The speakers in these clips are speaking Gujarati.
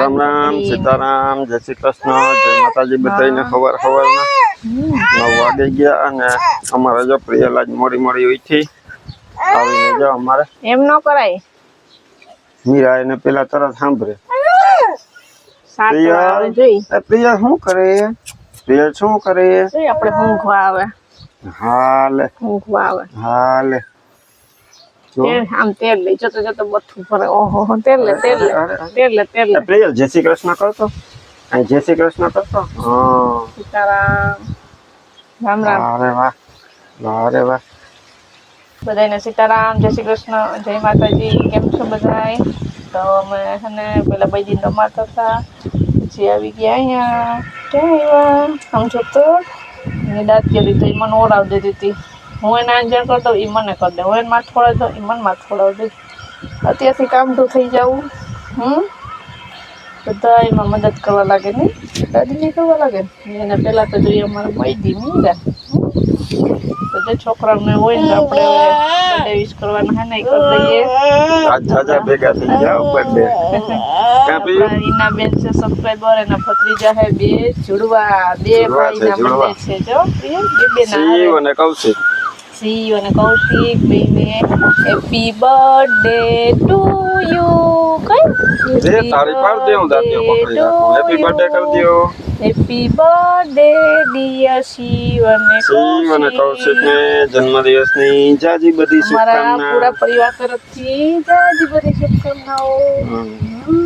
રામ રામ સીતારામ જય શ્રી કૃષ્ણ જય માતાજી બધાને ખબર ખબર નવ વાગે ગયા અને અમારે જો પ્રિયલાજ મોડી મોડી ઉઠી આવીને જો અમારે એમ ન કરાય. મીરા એને પેલા તરત સાંભળે. પ્રિયા પ્રિયા શું કરે? પ્રિયા શું કરે? આપણે ઊંઘવા આવે. હાલે. ઊંઘવા આવે. હાલે. જો આમ તેલ લઈ જતો જતો બથું ફરે ઓહો તેલ લે તેલ લે અરે, અરે. તેલ લે તેલ લે. પ્રિયલ જય શ્રી કૃષ્ણ કરતો? અહીં જય શ્રી કૃષ્ણ કરતો? સીતારામ. રામ રામ. અરે વાહ. અરે વાહ. બધાને સીતારામ જય શ્રી કૃષ્ણ જય માતાજી. કેમ છો બધાય? તો અમે છે પેલા બે દિન રમાતા હતા. પછી આવી ગયા અહીંયા. ક્યાં આવ્યા સમજો તો દાંત કરી તો એ મને ઓળાવ દેતી હતી. હું એને આંજણ કરતો એ મને કરી દે. હું એને માથ ખોડાવતો એ મને માથ ખોડાવ દે. અત્યારથી કામ તો થઈ જવું. હમ? બધા એમાં મદદ કરવા લાગે ને? દાદીને કરવા લાગે? ને એને પહેલાં તો જોઈએ અમારે મૈદી મીંડા બધા છોકરાઓને હોય ને આપણે બર્થડે વિશ કરવાના હે ને એ કરી દઈએ. આજ ભેગા થઈ બર્થડે એના બેન છે સબસ્ક્રાઇબર એના ભત્રીજા હે બે જુડવા. બે ભાઈના જુડવા. છે જો પ્રિય બે બે શિવ ના અને કૌશિક સી અને કૌશિક બેને હેપી બર્થડે ટુ યુ કઈ જે તારી પાડ દે હું દાંતિયો પકડી રાખું હેપી બર્થડે કરી દો હેપી બર્થડે ડિયર શિવ અને શિવ અને કૌશિક ને જન્મદિવસની જાજી બધી અમારા પૂરા શુભકામના પરિવાર તરફથી જાજી બધી શુભકામનાઓ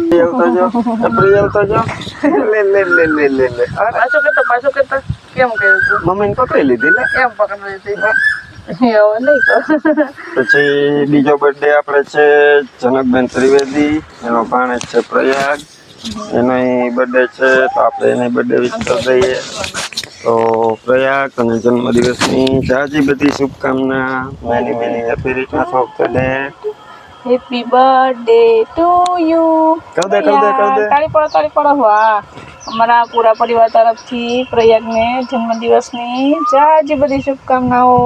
પ્રિયલ તો જો એ પ્રિયલ તો જો લે લે લે લે લે લે અરે પાછો કેતો પાછો કેતો કેમ કર્યું તું મમ્મીને પકડી લીધી લે કેમ પકડી લીધી પછી બીજો બર્થડે આપણે છે જનકબેન ત્રિવેદી, એનો ભાણેજ છે પ્રયાગ. એનો બર્થડે છે તો આપણે એની બર્થડે વિશ કરી દઈએ. તો પ્રયાગ અને જન્મદિવસની જાજી બધી શુભકામના many many happy returns of the happy birthday to you કર દે, કર દે, કર દે. તાળી પડો તાળી પડો. વાહ. અમારા પૂરા પરિવાર તરફથી પ્રયાગને જન્મદિવસની જાજી બધી શુભકામનાઓ.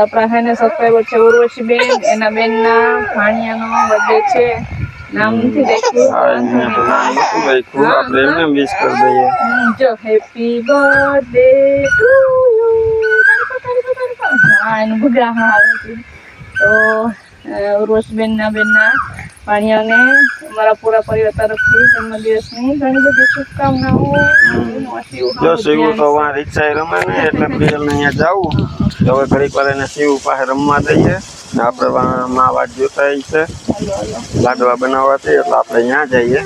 આપણા હેને સબસ્ક્રાઈબર છે ઉર્વશી બેન. એના બેનના ભાણિયાનો બર્થડે છે. નામ નથી હા લખ્યું એને તો નામ નતું લખ્યું આપણે એમને વિશ કરી દઈએ. જો હેપી બર્થડે ટુ યુ હા એનું ભૂગા તો અ, ઉર્વશીબેનના બેનના પાણીયાને અમારા પૂરા પરિવાર તરફથી જન્મદિવસની ઘણી બધી શુભકામનાઓ જો શિવ તો વાં રિક્ષા રમે ને એટલે પ્રિયલ ને અહીંયા જાવું. તો હવે ઘડીક વાર એને શિવ પાસે રમવા દઈએ. ને આપણે મા વાત જોતા છે. લાડવા બનાવવા છે એટલે આપણે અહીંયા જઈએ.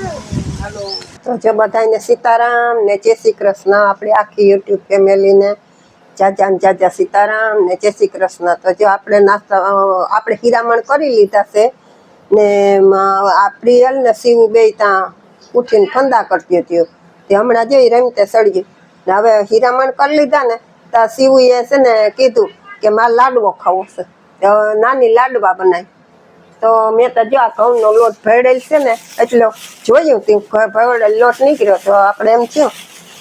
તો જો બધાને સીતારામ ને જય શ્રી કૃષ્ણ. આપણે આખી યુટ્યુબ ફેમિલીને ને જાજા સીતારામ ને જય શ્રી કૃષ્ણ. તો જો આપણે નાસ્તા આપણે હીરામણ કરી લીધા છે ને આ પ્રિયલ ને શિવ બે ત્યાં ઉઠીને ફંદા કરતી હતી. તે હમણાં જઈ રમતે સળગી. ને હવે હીરામણ કરી લીધા ને, તો શિવુએ છે ને કીધું કે મારે લાડવો ખાવો છે. નાની લાડવા બનાવી તો મેં તો જો આ ઘઉંનો લોટ ભેળેલ છે ને, એટલે જોયું તું ભરડેલ લોટ નીકળ્યો તો આપણે એમ થયું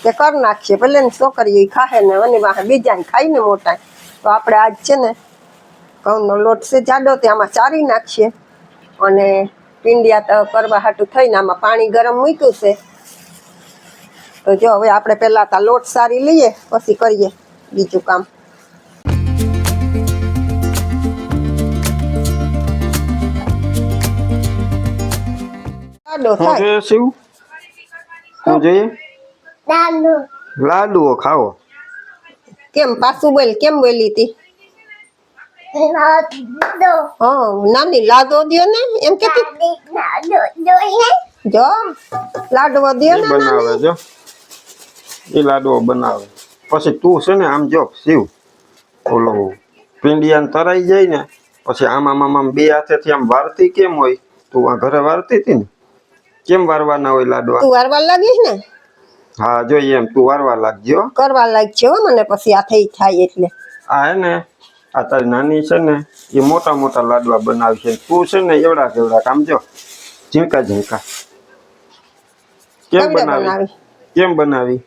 કે કરી નાખીએ ભલે ને છોકરી ખાહે ને અને વાહે બીજાને ખાઈને મોટા તો આપણે આજ છે ને ઘઉંનો લોટ છે જાડો તે આમાં ચારી નાખીએ. અને પીંડિયા તો કરવા હાટું થઈને આમાં પાણી ગરમ મૂક્યું છે. તો જો હવે આપણે પહેલાં તા લોટ સારી લઈએ પછી કરીએ બીજું કામ. જાડો થાય. શું જોઈએ. લાડુઓ ખાઓ. કેમ પાછું બોલ કેમ બોલી હતી? હા નાની લાડો દો ને એમ કે જો લાડવો દો ને બનાવે જો. એ લાડવો બનાવે. પછી તું છે ને આમ જો શિવ. ઓલો પિંડિયાને તરાઈ જાય ને પછી આમ આમ આમ આમ બે હાથેથી આમ વારતી કેમ હોય? તું આ ઘરે વારતી હતી ને? કેમ વારવાના હોય લાડવા? તું વારવા લાગીશ ને? હા જોઈએ એમ તું વારવા લાગજો કરવા લાગજો હો મને પછી આ થઈ થાય એટલે. આ હે ને આ તારી નાની છે ને એ મોટા મોટા લાડવા બનાવશે. તું છે ને એવડા કેવડા કામ જો ઝીંકા ઝીંકા. કેમ કેવડે બનાવી? બનાવી? કેમ બનાવી?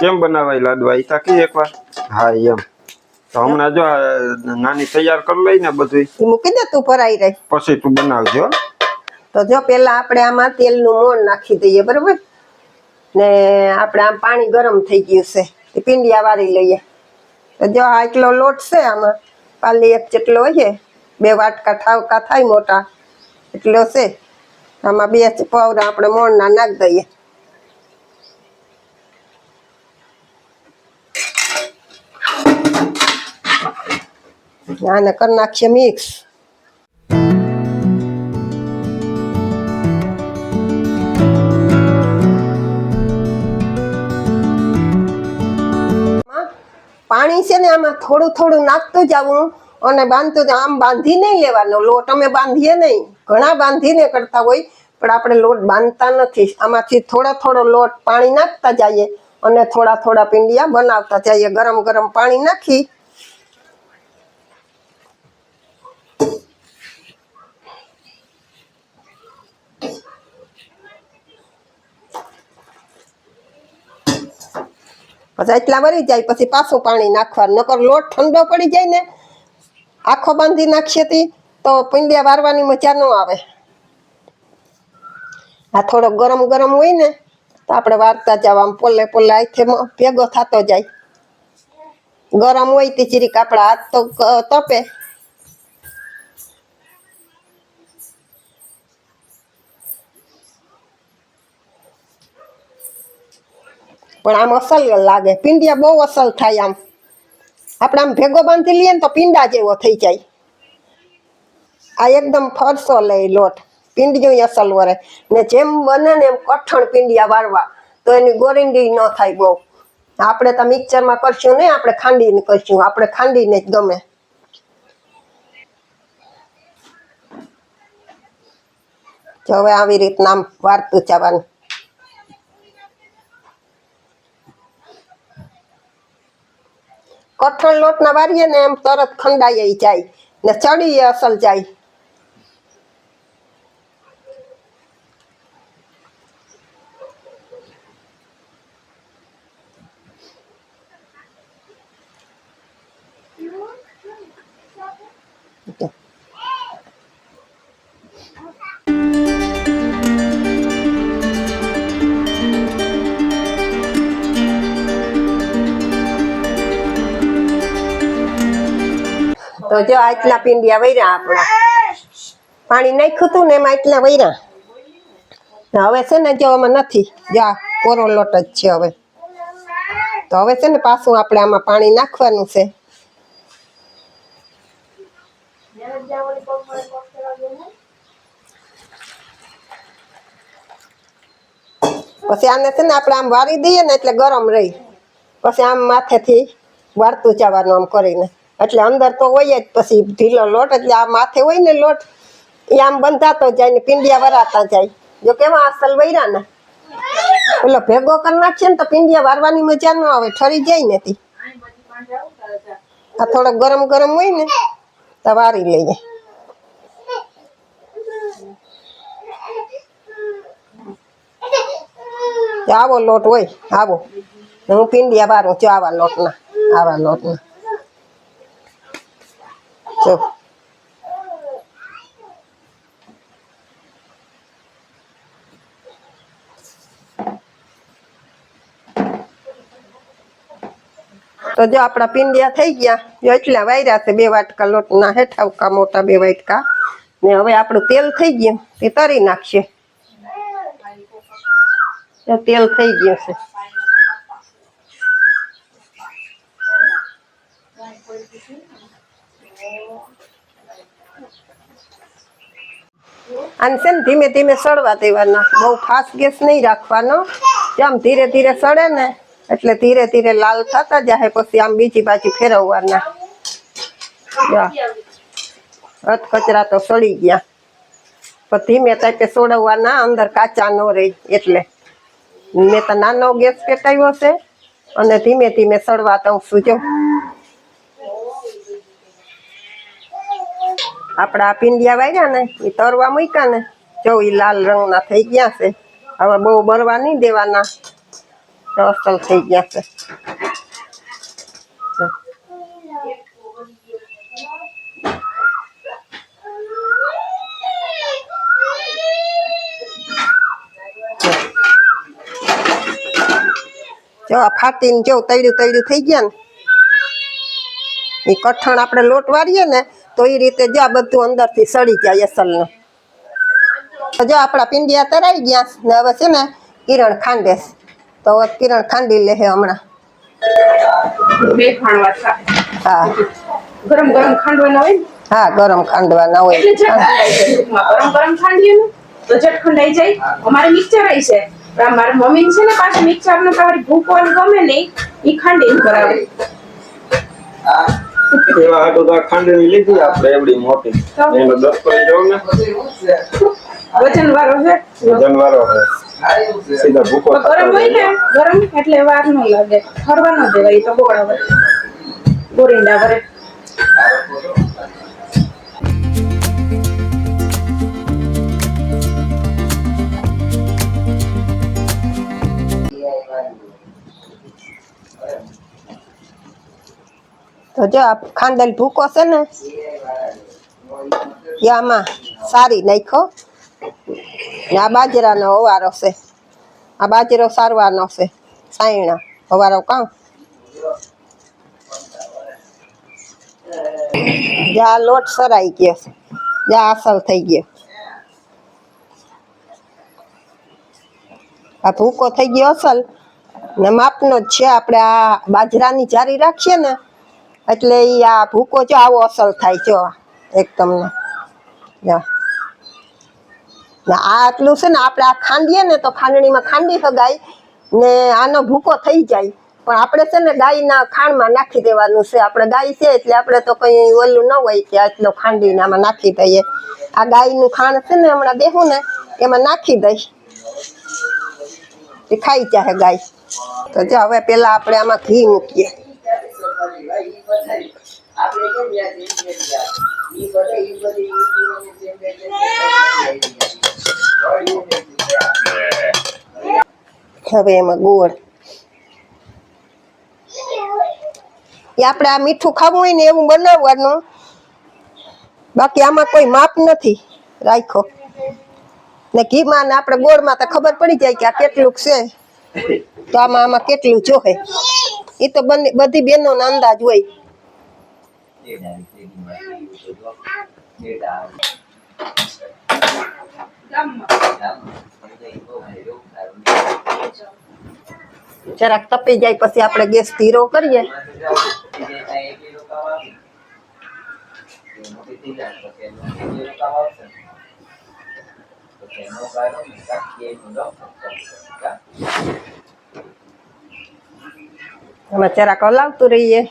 કેમ બનાવાય લાડવા? એ તાકી એકવાર. હા એમ. તો હમણાં જો આ નાની તૈયાર કરી લઈ ને બધું ઈ મૂકી દે તું ભરાઈ રહી. પછી તું બનાવજો તો જો પેલા આપણે આમાં તેલનું મોણ નાખી દઈએ બરોબર? ને આપણે આમ પાણી ગરમ થઈ ગયું છે. એ પીંડિયા વાળી લઈએ. તો આ એટલો લોટ છે આમાં. પાલી એક જેટલો છે બે વાટકા ઠાવકા થાય મોટા. એટલો છે. આમાં બે પવરા આપણે મોણના નાખી દઈએ. આને કરી નાખીએ મિક્સ. પાણી છે ને આમાં થોડું થોડું નાખતું જવું અને બાંધતું. આમ બાંધી નહીં લેવાનો. લોટ અમે બાંધીએ નહીં. ઘણા બાંધીને કરતા હોય, પણ આપણે લોટ બાંધતા નથી. આમાંથી થોડા થોડો લોટ પાણી નાખતા જઈએ અને થોડા થોડા પીંડિયા બનાવતા જઈએ. ગરમ ગરમ પાણી નાખી એટલા વરી જાય, પછી પાછું પાણી નાખવાનું. નકર લોટ ઠંડો પડી જાય ને, આખો બાંધી નાખીએ તી, તો પીંડિયા વારવાની મજા ન આવે. આ થોડો ગરમ ગરમ હોય ને, તો આપણે વારતા જાવ આમ પોલે પોલે આથી ભેગો થતો જાય. ગરમ હોય તે, ચીરીક આપણા હાથ તો તપે. પણ આમ અસલ લાગે. પીંડિયા બહુ અસલ થાય આમ. આપણે આમ ભેગો બાંધી લઈએ ને તો પીંડા જેવો થઈ જાય. આ એકદમ ફરસો લે લોટ. પીંડિયું અસલ વરે. ને જેમ બને ને એમ કઠણ પીંડિયા વાળવા. તો એની ગોરિંડી ન થાય બહુ. આપણે તો મિક્સરમાં કરશું નહીં આપણે ખાંડીને કરશું. આપણે ખાંડીને જ ગમે. જો હવે આવી રીતના આમ વારતું જવાનું. કઠણ લોટના વારીએ ને એમ તરત ખંડાઈ જાય ને ચડી અસલ જાય. તો જો આટલા પીંડિયા વૈરા આપણા. પાણી નાખ્યું હતું ને એમાં આટલા વૈરા. હવે છે ને જો આમાં નથી. જો કોરો લોટ જ છે હવે. તો હવે છે ને પાછું આપણે આમાં પાણી નાખવાનું છે. પછી આને છે ને આપણે આમ વારી દઈએ ને એટલે ગરમ રહી. પછી આમ માથેથી વાળતું જવાનું આમ કરીને. એટલે અંદર તો હોય જ, પછી ઢીલો લોટ, એટલે આ માથે હોય ને લોટ એ આમ બંધાતો જાય ને પિંડિયા વરાતા જાય. જો કેવા અસલ વૈરા ને. ઓલો ભેગો કરી નાખીએ ને તો પિંડિયા વારવાની મજા ન આવે, ઠરી જાય ને તી. આ થોડો ગરમ ગરમ હોય ને, તો વારી લઈએ. આવો લોટ હોય, આવો. હું પિંડિયા વારું છું આવા લોટના આવા લોટના. જો તો જો આપણા પિંડિયા થઈ ગયા. જો એટલા વાયરા છે બે વાટકા લોટના હેઠાવકા મોટા બે વાટકા. ને હવે આપણું તેલ થઈ ગયું. તે તરી નાખશે તેલ થઈ ગયું છે. અને છે ને ધીમે ધીમે સળવા દેવાના. બહુ ફાસ્ટ ગેસ નહીં રાખવાનો. આમ ધીરે ધીરે સળે ને, એટલે ધીરે ધીરે લાલ થતા જાય, પછી આમ બીજી બાજુ ફેરવવાના. અથ કચરા તો સળી ગયા. પણ ધીમે તાપે સોડવવાના અંદર કાચા ન રહે એટલે. મેં તો નાનો ગેસ પેટાયો છે, અને ધીમે ધીમે સળવા દઉં છું, જો. આપણા આ પિંડિયા વાર્યા ને, એ તરવા મૂક્યા ને. જો એ લાલ રંગના થઈ ગયા છે. હવે બહુ બરવા નહીં દેવાના. અસલ થઈ ગયા છે. જો આ ફાટીને જો તૈડ્યું તૈડ્યું થઈ ગયા ને એ કઠણ આપણે લોટ વાળીએ ને તો એ રીતે જો આ બધું અંદરથી સડી જાય અસલનું. જો આપણા પિંડિયા તરાઈ ગયા ને હવે છે ને કિરણ ખાંડે તો કિરણ ખાંડી લે હમણાં. હા. ગરમ ગરમ ખાંડવાના હોય ને? હા ગરમ ખાંડવાના હોય. ગરમ ગરમ ખાંડીએ ને તો ઝટ ખંડાઈ જાય. અમારે મિક્સર છે. મારા મમ્મી છે ને પાછું મિક્સર ને તમારી ભૂખ ગમે નહીં. એ ખાંડી કરાવે એવા હાટુ તો આ ખાંડની લીધી આપણે એવડી મોટી? એનો દસ પડી જોઉં ને. વજન વાળો છે? વજન વાળો છે. સીધા ભૂકો ગરમ હોય ને? ગરમ? એટલે વાર ન લાગે. ફરવા ન દેવાય તો બોકડા વડે. ગોરિંડા વડે. તો જો આ ખાંડેલ ભૂકો છે ને આમાં સારી નાખો આ બાજરાનો હવારો છે. આ બાજરો સારવાનો છે, સાયણા હવારો કાં. જા લોટ સરાઈ ગયો છે. જા અસલ થઈ ગયો. આ ભૂકો થઈ ગયો અસલ. ને માપનો જ છે, આપણે આ બાજરાની જારી રાખીએ ને એટલે એ આ ભૂકો જો આવો અસર થાય જો એકદમ તમને. જો. આ આટલું છે ને આપણે આ ખાંડીએ ને તો ખાંડણીમાં ખાંડી શકાય ને આનો ભૂકો થઈ જાય. પણ આપણે છે ને ગાયના ખાંડમાં નાખી દેવાનું છે. આપણે ગાય છે એટલે આપણે તો કંઈ ઓલું ન હોય કે આટલો ખાંડીને આમાં નાખી દઈએ. આ ગાયનું ખાંડ છે ને હમણાં બેહું ને એમાં નાખી દઈશ એ ખાઈ જાય ગાય. તો જો હવે પેલા આપણે આમાં ઘી મૂકીએ. હવે એમાં ગોળ. એ આપણે આ મીઠું ખાવું હોય ને એવું બનાવવાનું. બાકી આમાં કોઈ માપ નથી રાખો ને ઘીમાં આપણે ગોળમાં તો ખબર પડી જાય કે આ કેટલું છે. તો આમાં આમાં કેટલું જોહે. એ તો બંને બધી બહેનો અંદાજ હોય જરાક તપી જાય પછી આપણે ગેસ ધીરો કરીએ એમાં જરાક હલાવતું રહીએ.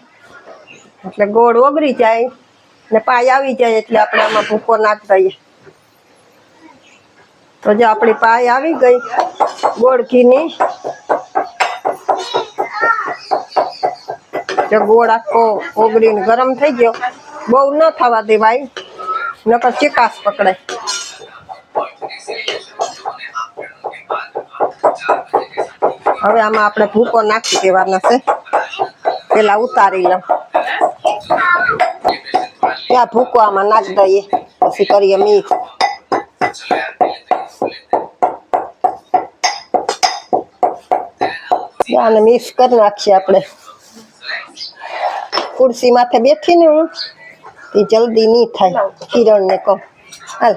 એટલે ગોળ ઓગળી જાય ને પાય આવી જાય એટલે આપણે આમાં ભૂકો નાખ દઈએ. તો જો આપણી પાય આવી ગઈ, ગોળ ઘીની. જો ગોળ આખો ઓગળીને ગરમ થઈ ગયો, બહુ ન થવા દેવાય, નકર ચિકાસ પકડે હવે આમાં આપણે ભૂકો નાખી દેવાના છે. પેલા ઉતારી લઉં ત્યાં ભૂકો આમાં નાખી દઈએ પછી કરીએ મીઠ આને મિક્સ કરી નાખીએ આપણે ખુરશી માથે બેઠી ને હું એ જલ્દી નહીં થાય કિરણ ને કહું હાલ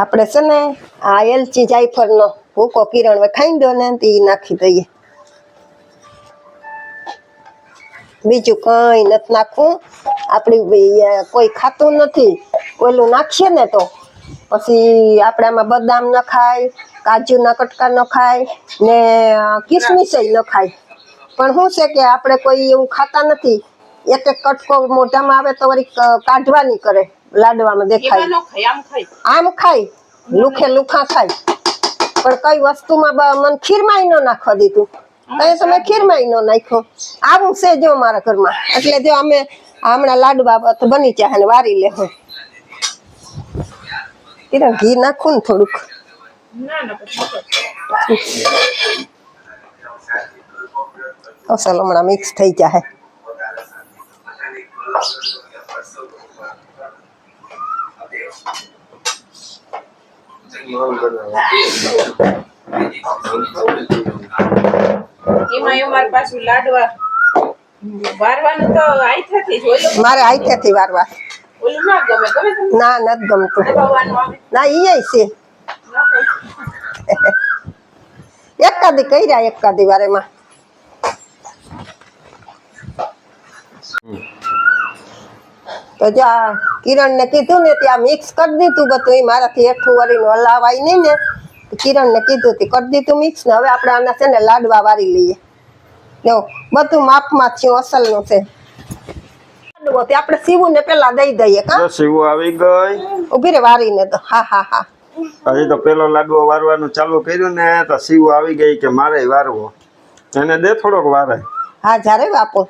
આપણે છે ને આ એલચી જાયફળનો ભૂકો કિરણ ખાઈ દો ને તે નાખી દઈએ. બીજું કંઈ નથી નાખવું. આપણી કોઈ ખાતું નથી. ઓલું નાખીએ ને તો પછી આપણે આમાં બદામ ન ખાય કાજુના કટકા ન ખાય ને કિસમિસ ન ખાય. પણ શું છે કે આપણે કોઈ એવું ખાતા નથી. એક એક કટકો મોઢામાં આવે તો વળી કાઢવાની કરે. લાડવામાં દેખાય. એમાં ન ખાય આમ ખાય. આમ ખાય લુખે લુખા ખાય. પણ કઈ વસ્તુમાં બ- મને ખીરમાં ન નાખવા દીધું. કઈ તમે ખીરમાં ન નાખ્યો. આવું છે જો મારા ઘરમાં. એટલે જો અમે હમણાં લાડુ બાબત બની ચાહે ને વારી લે કિરણ ઘી નાખું ને થોડુંક. ના ના પછી અસલ હમણાં મિક્સ થઈ જાય એમાં અમારે પાછું લાડવા વારવાનું તો આઈથાથી જ મારે આઈથેથી વારવા. ના ગમે ગમે ના નથી ગમતું. ના ઈ છે. એકાદી કર્યા એકાદી વાર એમાં. તો જો કિરણ ને કીધું ને ત્યાં મિક્સ કરી દીધું બધું. ઈ મારાથી હેઠું વળીને હલાવાય નહીં ને. કિરણ ને કીધું તે કરી દીધું મિક્સ ને. હવે આપણે આના છે ને લાડવા વારી લઈએ. જો બધું માપમાં થયું અસલનું છે. લાડવો તે આપણે સીવું ને પેલા દઈ દઈએ કા? જો આવી ગઈ. ઊભી રે વારીને તો. હા હા હા. હજી તો પેલો લાડવો વારવાનું ચાલુ કર્યું ને તો શિવ આવી ગઈ કે મારે વારવો. એને દે થોડોક વારે. હા જ્યારે બાપુ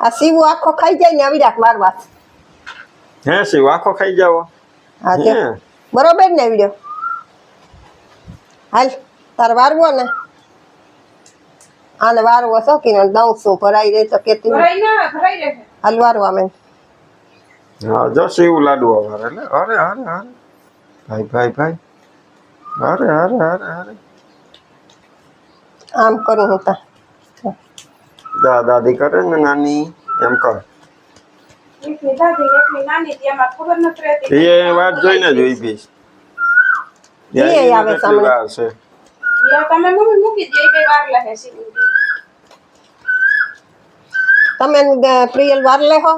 આ સીવું આખો ખાઈ જાય ને આવી રાખ મારવા હે શિવ આખો ખાઈ જાવ હા તે બરોબર ને વીડિયો? હાલ તાર વારવો ને. આને વારવો શોખીને દઉં શું ભરાઈ રહી તો કેતી. ભરાઈ ના ભરાઈ રહે. હાલ વારવા મેં હા જો શિવ લાડુ અમારે લે. અરે અરે અરે. ભાઈ ભાઈ ભાઈ. અરે અરે અરે અરે. આમ કરું હું તા. દા દાદી કરે ને નાની એમ કર એ વાત જોઈને જ ઊભી છે. એ આવે સામે. તમે મમ્મી મૂકી દે બે વાર લહે તમે પ્રિયલ વાર લેહો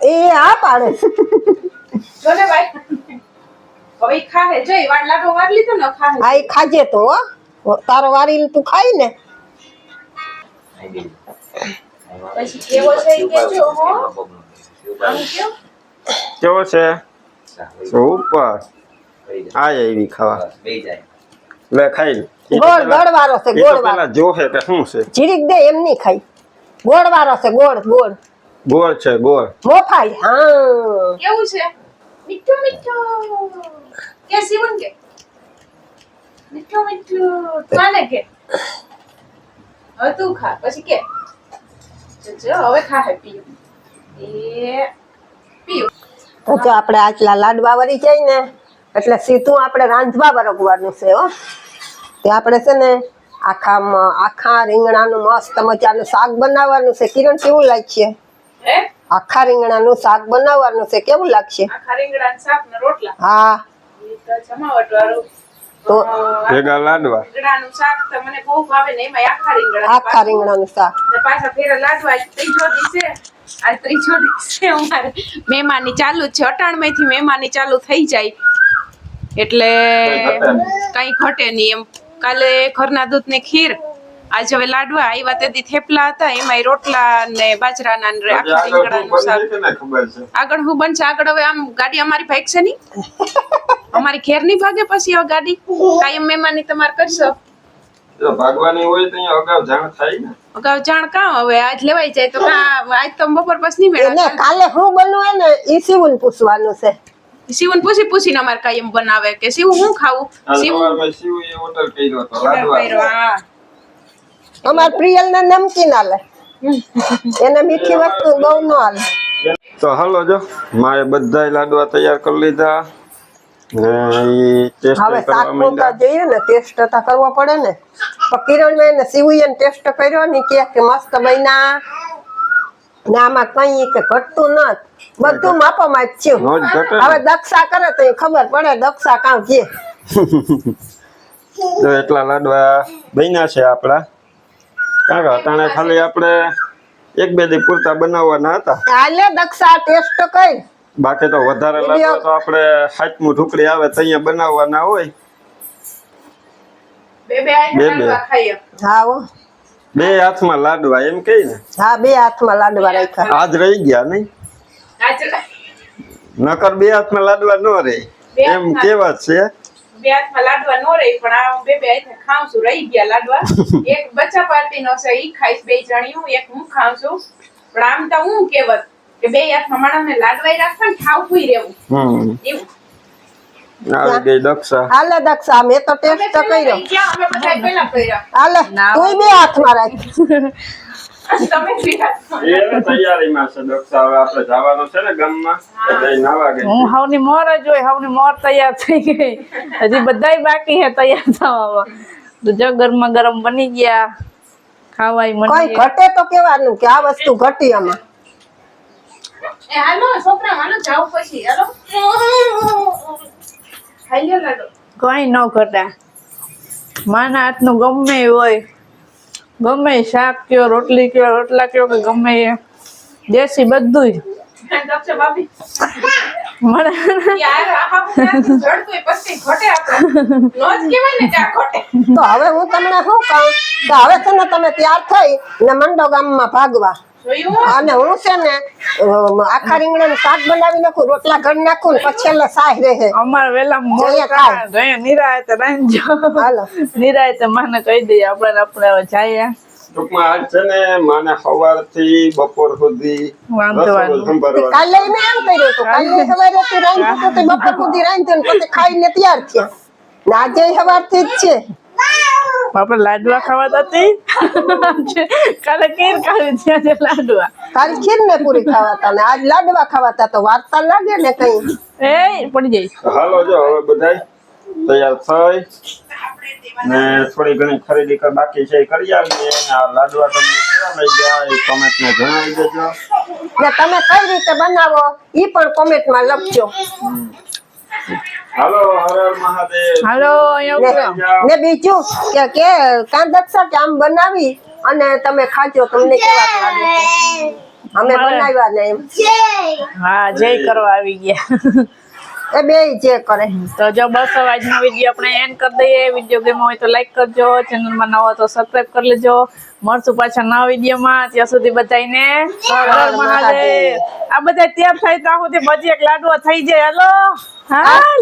એ આ પાડે. જોને ભાઈ હવે ખાહે. જઈ વાર લાડો વાર લીધો ને ખાહે. હા ખાજે તો હો. તારો વારી તું ખાઈ ને. કેવો છે ઉપર આ એવી ખાવા. લે ખાઈ ગોળ ગોળ વાળો છે ગોળ વાળો જો હે કે શું છે? જીરીક દે એમ નહીં ખાઈ ગોળ વાળો છે ગોળ ગોળ. ગોળ છે ગોળ. મોફાઈ હા. કેવું છે? મીઠો મીઠો. કે સીવન કે? મીઠો મીઠું. કાને કે? હવે તું ખા. પછી કે. હવે ખાહે પીયું એ પીઓ તો જો આપણે આટલા લાડવા વળી જાય ને એટલે સીધું આપણે રાંધવા વરગવાનું છે હો. તે આપણે છે ને આખા આખા રીંગણાનું મસ્ત મજાનું શાક બનાવવાનું છે. કિરણ કેવું લાગશે? આખા રીંગણાનું શાક બનાવવાનું છે કેવું લાગશે? આખા રીંગણાનું શાક ને રોટલા? હા. એ તો જમાવટ વાળું તો ભેગા લાડવા. રીંગણાનું શાક તો મને બહુ ભાવે ને એમાં આખા રીંગણા આખા રીંગણાનું શાક. ને પાછા ફેરે લાડવા ત્રીજો દિવસે આજ ત્રીજો દિવસે અમારે મહેમાની ચાલુ જ છે. અટાણમાંથી મહેમાની ચાલુ થઈ જાય. એટલે કઈ ઘટે નહીં. એમ કાલે ઘરના દૂધની ખીર આજે હવે લાડવા આવ્યા તેથી થેપલા હતા. એમાંય રોટલા ને બાજરાના ને આખા રીંગણાનું શાક. આગળ હું બનશે? આગળ હવે આમ ગાડી અમારી ભાગશે નહીં? અમારી ઘેરની ભાગે પછી હવે ગાડી કાયમ મહેમાની તમારે કરશો. ભાગવાની હોય તો અગાઉ જાણ થાય ને. અગાઉ જાણ કાં હવે આજ લેવાઈ જાય તો કાં આજ તો બપોર પછી નહીં એને કાલે હું બનવું ને એ પૂછવાનું છે. શિવન પૂછી પૂછીને અમારે કાયમ બનાવે કે શિવ હું ખાવું? શિવ? શિવે હોટલ કર્યો હતો લાડવા. અમાર પ્રિયલ ને નમકીન આલે. એને મીઠી વસ્તુ બહુ ન હાલે તો હાલો જો મારે બધા લાડવા તૈયાર કરી લીધા. હવે શાક જઈએ માંડ્યા. ને ટેસ્ટ તો કરવો પડે ને. પણ કિરણ મેં ને સીવીએ ટેસ્ટ કર્યો ને કે મસ્ત બન્યા. ને આમાં કઈ કે ઘટતું ન બધું માપો માપ થયું. જ છે હવે દક્ષા કરે તો ખબર પડે દક્ષા કામ છે તો એટલા લાડવા બન્યા છે આપણા. કારણ કે અટાણે ખાલી આપણે એક બે દી પૂરતા બનાવવાના હતા. હાલે દક્ષા ટેસ્ટ કઈ બાકી તો વધારે લાગે તો આપણે હાથમું ઢુકડી આવે તો અહીંયા બનાવવાના હોય. બે બે બે હા હો. હાથમાં લાડવા એમ કહી ને? હા બે હાથમાં લાડવા રાખ્યા. આજ રહી ગયા નહીં? નકર બે હાથમાં લાડવા ન રહે. એમ હાથમાં. કેવા છે. બે હાથમાં લાડવા નો રે પણ આ બે બે હાથે ખાઉં છું રહી ગયા લાડવા. એક બચ્ચા પાર્ટી નો છે ઈ ખાઈશ બે જણીયું એક હું ખાઉં છું. પણ આમ તો હું કેવત કે બે હાથમાં માણસને લાડવાઈ રાખવા ને ઠાવકુંય રહેવું. હમ. એવું. આવી ગઈ દક્ષા. હાલે દક્ષા મેં તો ટેસ્ટ કર્યો. અમે બધા પહેલા કર્યા. હાલે તું બે હાથમાં રાખ તમે પીવા એ હવે તૈયારીમાં છે ડોક્ટર હવે આપણે જવાનું છે ને ગામમાં. એટલે નાવા ગઈ હું હવની મોર જ હોય હવની મોર તૈયાર થઈ ગઈ. હજી બધાય બાકી હે તૈયાર થવામાં. તો જો ગરમા ગરમ બની ગયા. ખાવાય મને ઘટે તો કેવાનું કે આ વસ્તુ ઘટી આમાં. એ હાલો છોકરા હાલો જાવ પછી. હાલો. ખાઈ લ્યો લાડો. કઈ ન કરતા. માના હાથનું ગમે હોય. ગમે શાક કયો રોટલી કયો રોટલા કયો કે ગમે એ. દેશી બધું મને તો હવે હું તમને શું કહું? તો હવે છે ને તમે તૈયાર થઈ ને મંડો ગામમાં ભાગવા. અને હું છે ને આખા રીંગણા શાક બનાવી નાખું રોટલા ઘડી નાખું પછી એટલે સાહ રહે. અમાર વેલા જઈએ નિરાય તો રાંધજો. હાલો. નિરાયતે માને કહી દઈએ આપણે આપણે જઈએ. ટૂંકમાં આજ છે ને માને સવારથી બપોર સુધી કાલે મેં એમ કર્યું હતું કાલે સવારે તું રાંધ્યું હતું બપોર સુધી રાંધ્યું ને પછી ખાઈને તૈયાર થયા આજે સવારથી જ છે. આપણે લાડવા ખાવા હતી કાલે કેર ખાવી છે આજે લાડવા. કાલ ખીર ને પૂરી ખાવાતા ને. આજ લાડવા ખાવાતા તો વાર્તા લાગે ને કઈ. એ પડી જાય. હાલો જો હવે બધાય તૈયાર થઈ. ને થોડી ઘણી ખરીદી કર બાકી છે કરી આવીએ. ને આ લાડવા તમને કેવા લઈ ગયા એ કોમેન્ટમાં જણાવી દેજો. ને તમે કઈ રીતે બનાવો ઈ પણ કોમેન્ટમાં લખજો. હાલો ને બીજું કે કે કાંદક્ષા કે આમ બનાવી અને તમે ખાજો તમને કેવા લાગે? અમે બનાવ્યા ને એમ. હા જય કરવા આવી ગયા. એ બે જે કરે. તો જો બસ આજનો વીડિયો આપણે એન્ડ કરી દઈએ. વીડિયો ગેમ હોય તો લાઈક કરજો. ચેનલમાં નવો હોય તો સબસ્ક્રાઇબ કરી લેજો. મળશું પાછા નવા વિડીયોમાં ત્યાં સુધી બધાને મહાદેવ. આ બધા ત્યાં થાય ત્યાં સુધી ભજી એક લાડવો થઈ જાય. હાલો. હાલ